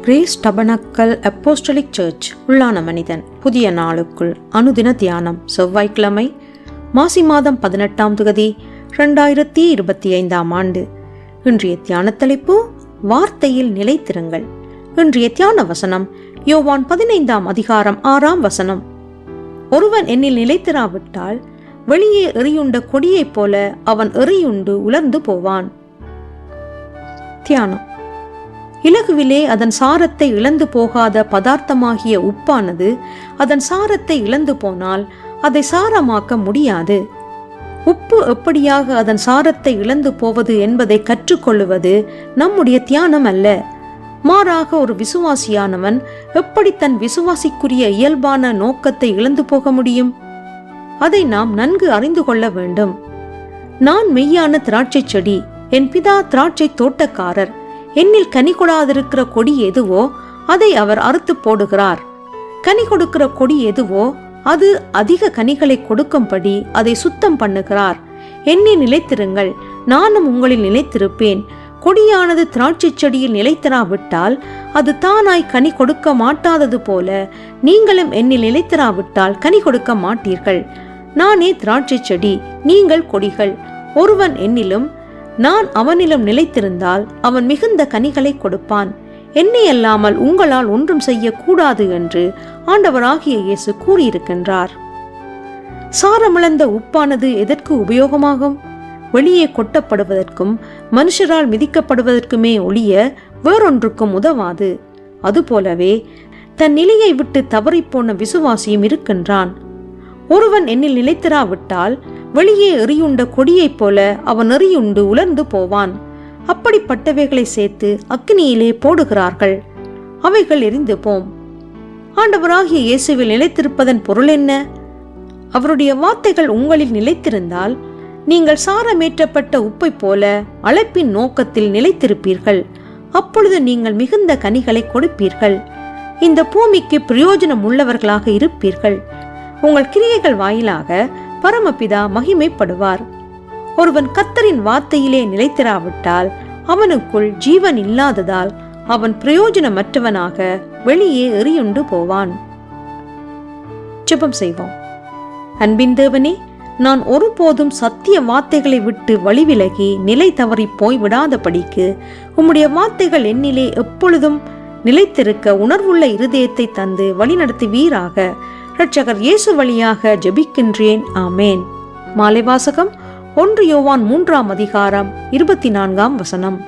Grace tabernacle apostolic search உள்ளான மனிதன். புதிய நாளுக்குள் அனுதின தியானம் செவ்வாய்க்கிழமை மாசி மாதம் பதினெட்டாம் தொகுதி ரெண்டாயிரத்தி இருபத்தி ஐந்தாம் ஆண்டு. இன்றைய தியான தலைப்பு வார்த்தையில் நிலைத்திருங்கள். இன்றைய தியான வசனம் யோவான் பதினைந்தாம் அதிகாரம் ஆறாம் வசனம். ஒருவன் என்னில் நிலைத்திராவிட்டால் வெளியே எறியுண்ட கொடியைப் போல அவன் எறியுண்டு உலர்ந்து போவான். தியானம். இலகுவிலே அதன் சாரத்தை இழந்து போகாத பதார்த்தமாகிய உப்பானது அதன் சாரத்தை இழந்து போனால் அதை சாரமாக்க முடியாது. உப்பு எப்படியாக அதன் சாரத்தை இழந்து போவது என்பதை கற்றுக்கொள்ளுவது நம்முடைய தியானம் அல்ல. மாறாக ஒரு விசுவாசியானவன் எப்படி தன் விசுவாசிக்குரிய இயல்பான நோக்கத்தை இழந்து போக முடியும்? அதை நாம் நன்கு அறிந்து கொள்ள வேண்டும். நான் மெய்யான திராட்சை செடி என் பிதா திராட்சை தோட்டக்காரர். என்னில் கனி கொடாதிருக்கிற கொடி எதுவோ அதை அவர் அறுத்து போடுகிறார். கனி கொடுக்கிற கொடி எதுவோ அது அதிக கனிகளை கொடுக்கும்படி அதை சுத்தம் பண்ணுகிறார். என்னை நிலைத்திருங்கள் நானும் உங்களில் நிலைத்திருப்பேன். கொடியானது திராட்சை செடியில் நிலைத்திராவிட்டால் அது தானாய் கனி கொடுக்க மாட்டாதது போல நீங்களும் என்னில் நிலைத்திராவிட்டால் கனி கொடுக்க மாட்டீர்கள். நானே திராட்சை செடி நீங்கள் கொடிகள். ஒருவன் என்னிலும் நான் அவனிலும் நிலைத்திருந்தால் அவன் மிகுந்த கனிகளை கொடுப்பான். என்னை அல்லாமல் உங்களால் ஒன்றும் செய்யக்கூடாது என்று ஆண்டவராகிய இயேசு கூறியிருக்கின்றார். சாரமிழந்த உப்பானது எதற்கு உபயோகமாகும்? வெளியே கொட்டப்படுவதற்கும் மனுஷரால் மிதிக்கப்படுவதற்குமே ஒழிய வேறொன்றுக்கும் உதவாது. அதுபோலவே தன் நிலையை விட்டு தவறிப்போன விசுவாசியும் இருக்கின்றான். ஒருவன் என்னில் நிலைத்திராவிட்டால் வெளியே எரியுண்ட கொடியைப் போல அவன் எரியுண்டு உலர்ந்து போவான். அப்படிப்பட்டவைகளை சேர்த்து அக்னியிலே போடுகிறார்கள். அவைகள் எரிந்து போம். ஆண்டவராகிய இயேசுவில் நிலைத்திருப்பதன் பொருள் என்ன? அவருடைய வார்த்தைகள் உங்களில் நிலைத்திருந்தால் நீங்கள் சாரமேற்றப்பட்ட உப்பை போல அழைப்பின் நோக்கத்தில் நிலைத்திருப்பீர்கள். அப்பொழுது நீங்கள் மிகுந்த கனிகளை கொடுப்பீர்கள். இந்த பூமிக்கு பிரயோஜனம் உள்ளவர்களாக இருப்பீர்கள். உங்கள் கிரியைகள் வாயிலாக பரமபிதா மகிமைப்படுவார். ஒருவன் கத்தரின் வார்த்தையிலே நிலைத்திராவிட்டால் அவனுக்குள் ஜீவன் இல்லாததால் அவன் பிரயோஜனமற்றவனாக வெளியே எரியுண்டு போவான். ஜெபம் செய்வோம். அன்பின் தேவனே நான் ஒருபோதும் சத்திய வார்த்தைகளை விட்டு வழிவிலகி நிலை தவறி போய் விடாதபடிக்கு உம்முடைய வார்த்தைகள் என்னிலே எப்பொழுதும் நிலைத்திருக்க உணர்வுள்ள இருதயத்தை தந்து வழிநடத்துவீராக. இரட்சகர் இயேசு வழியாக ஜெபிக்கின்றேன். ஆமேன். மாலை வாசகம் ஒன்று யோவான் மூன்றாம் அதிகாரம் இருபத்தி நான்காம் வசனம்.